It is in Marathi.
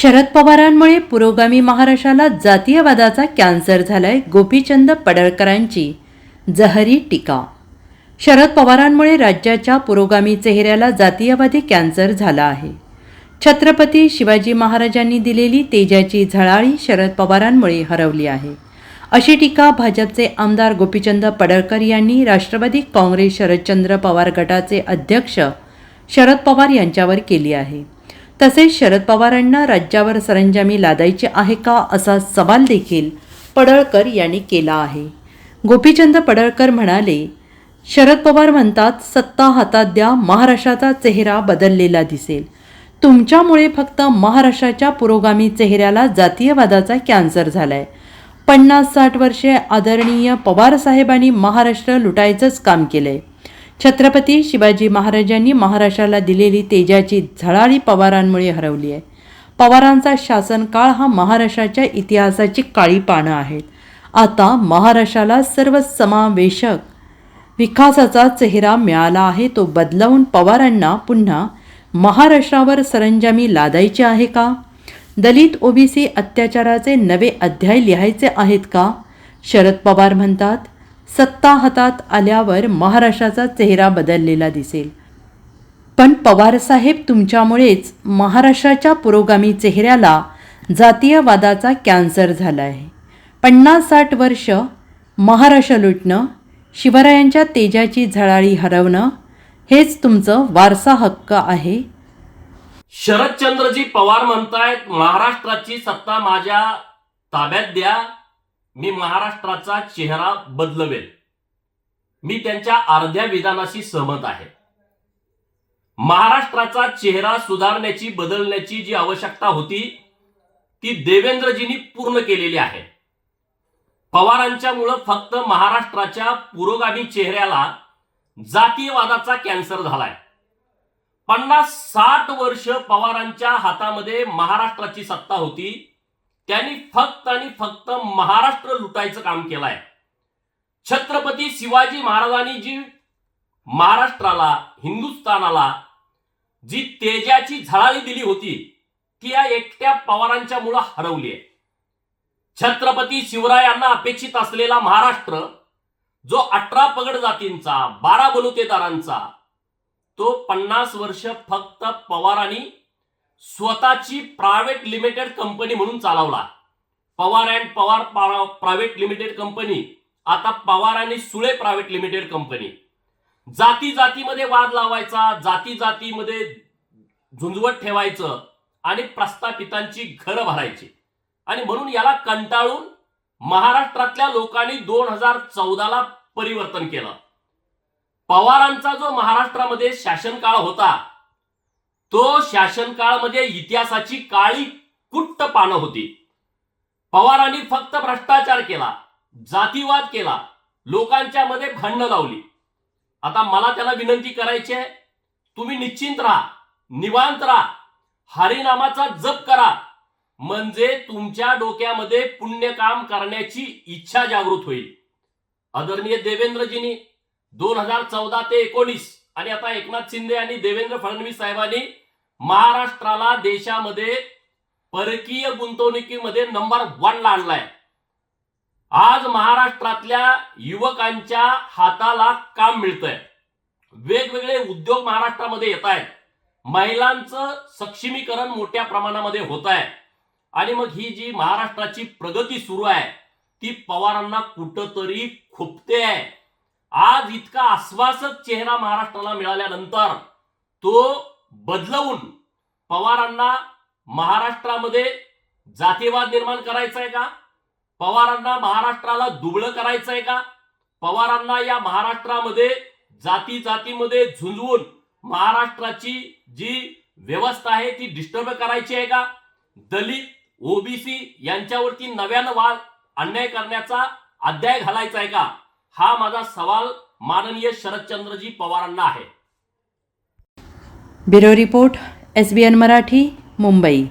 शरद पवारांमुळे पुरोगामी महाराष्ट्राला जातीयवादाचा कॅन्सर झालाय गोपीचंद पडळकरांची. जहरी टीका. शरद पवारांमुळे राज्याच्या पुरोगामी चेहऱ्याला जातीयवादी कॅन्सर झाला आहे. छत्रपती शिवाजी महाराजांनी दिलेली तेजाची झळाळी शरद पवारांमुळे हरवली आहे. अशी टीका भाजपचे आमदार गोपीचंद पडळकर यांनी राष्ट्रवादी काँग्रेस शरदचंद्र पवार गटाचे अध्यक्ष शरद पवार यांच्यावर केली आहे. तसेच शरद पवारांना राज्यावर सरंजामी लादायची आहे का असा सवाल देखील पडळकर यांनी केला आहे. गोपीचंद पडळकर म्हणाले शरद पवार म्हणतात सत्ता हातात द्या महाराष्ट्राचा चेहरा बदललेला दिसेल. तुमच्यामुळे फक्त महाराष्ट्राच्या पुरोगामी चेहऱ्याला जातीयवादाचा कॅन्सर झालाय. पन्नास साठ वर्षे आदरणीय पवार साहेबांनी महाराष्ट्र लुटायचंच काम केलंय. छत्रपती शिवाजी महाराजांनी महाराष्ट्राला दिलेली तेजाची झळाळी पवारांमुळे हरवली आहे. पवारांचा शासनकाळ हा महाराष्ट्राच्या इतिहासाची काळी पानं आहेत आता महाराष्ट्राला सर्व समावेशक विकासाचा चेहरा मिळाला आहे. तो बदलवून पवारांना पुन्हा महाराष्ट्रावर सरंजामी लादायची आहे का? दलित ओबीसी अत्याचाराचे नवे अध्याय लिहायचे आहेत का? शरद पवार म्हणतात सत्ता हातात आल्यावर महाराष्ट्राचा चेहरा बदललेला दिसेल. पण पवारसाहेब तुमच्यामुळेच महाराष्ट्राच्या पुरोगामी चेहऱ्याला जातीयवादाचा कॅन्सर झाला आहे पन्नास साठ वर्ष महाराष्ट्र लुटणं शिवरायांच्या तेजाची झळाळी हरवणं हेच तुमचं वारसा हक्क आहे? शरदचंद्रजी पवार म्हणतायत महाराष्ट्राची सत्ता माझ्या ताब्यात द्या मी महाराष्ट्राचा चेहरा बदलवेल. मी त्यांच्या अर्ध्या विधानाशी सहमत आहे. महाराष्ट्राचा चेहरा सुधारण्याची बदलण्याची जी आवश्यकता होती ती देवेंद्रजींनी पूर्ण केलेली आहे. पवारांच्यामुळं फक्त महाराष्ट्राच्या पुरोगामी चेहऱ्याला जातीयवादाचा कॅन्सर झालाय. पन्नास साठ वर्ष पवारांच्या हातामध्ये महाराष्ट्राची सत्ता होती त्यांनी फक्त आणि फक्त महाराष्ट्र लुटायचं काम केलंय. छत्रपती शिवाजी महाराजांनी जी महाराष्ट्राला हिंदुस्थानाला जी तेजाची झळाळी दिली होती ती या एकट्या पवारांच्या मुळे हरवली आहे छत्रपती शिवरायांना अपेक्षित असलेला महाराष्ट्र जो अठरा पगड जातींचा बारा बलुतेदारांचा तो पन्नास वर्ष फक्त पवारांनी स्वतःची प्रायव्हेट लिमिटेड कंपनी म्हणून चालवला. Pawar and Pawar private limited company आता पवार आणि सुळे प्रायव्हेट लिमिटेड कंपनी जाती जातीमध्ये वाद लावायचा जाती जातीमध्ये झुंजवत ठेवायचं आणि प्रस्थापितांची घरं भरायची. आणि म्हणून याला कंटाळून महाराष्ट्रातल्या लोकांनी दोन हजार चौदाला परिवर्तन केलं. पवारांचा जो महाराष्ट्रामध्ये शासनकाळ होता तो शासनकाळमध्ये इतिहासाची काळी कुट्ट पानं होती. पवारांनी फक्त भ्रष्टाचार केला जातीवाद केला लोकांच्या मध्ये भांडणं लावली. आता मला त्याला विनंती करायची आहे तुम्ही निश्चिंत राहा निवांत राहा हरिनामाचा जप करा म्हणजे तुमच्या डोक्यामध्ये पुण्यकाम करण्याची इच्छा जागृत होईल. आदरणीय देवेंद्रजींनी दोन हजार चौदा ते एकोणीस आणि आता एकनाथ शिंदे आणि देवेंद्र फडणवीस साहेबांनी महाराष्ट्राला देशामध्ये परकीय गुंतवणुकीमध्ये नंबर वन ला आणलाय. आज महाराष्ट्रातल्या युवकांच्या हाताला काम मिळतंय. वेगवेगळे उद्योग महाराष्ट्रामध्ये येत आहेत. महिलांचं सक्षमीकरण मोठ्या प्रमाणामध्ये होत आहे. आणि मग ही जी महाराष्ट्राची प्रगती सुरू आहे ती पवारांना कुठंतरी खुपते आहे. आज इतका आश्वासक चेहरा महाराष्ट्राला मिळाल्यानंतर तो बदलवून पवारांना महाराष्ट्रामध्ये जातीवाद निर्माण करायचा आहे का? पवारांना महाराष्ट्राला दुबळं करायचं आहे का? पवारांना या महाराष्ट्रामध्ये जाती जातीमध्ये झुंजवून महाराष्ट्राची जी व्यवस्था आहे ती डिस्टर्ब करायची आहे का? दलित ओबीसी यांच्यावरती नव्यानं वाद अन्याय करण्याचा अध्याय घालायचा आहे का? हा माझा सवाल माननीय शरदचंद्रजी पवारांना आहे. Bureau report S B N Marathi Mumbai.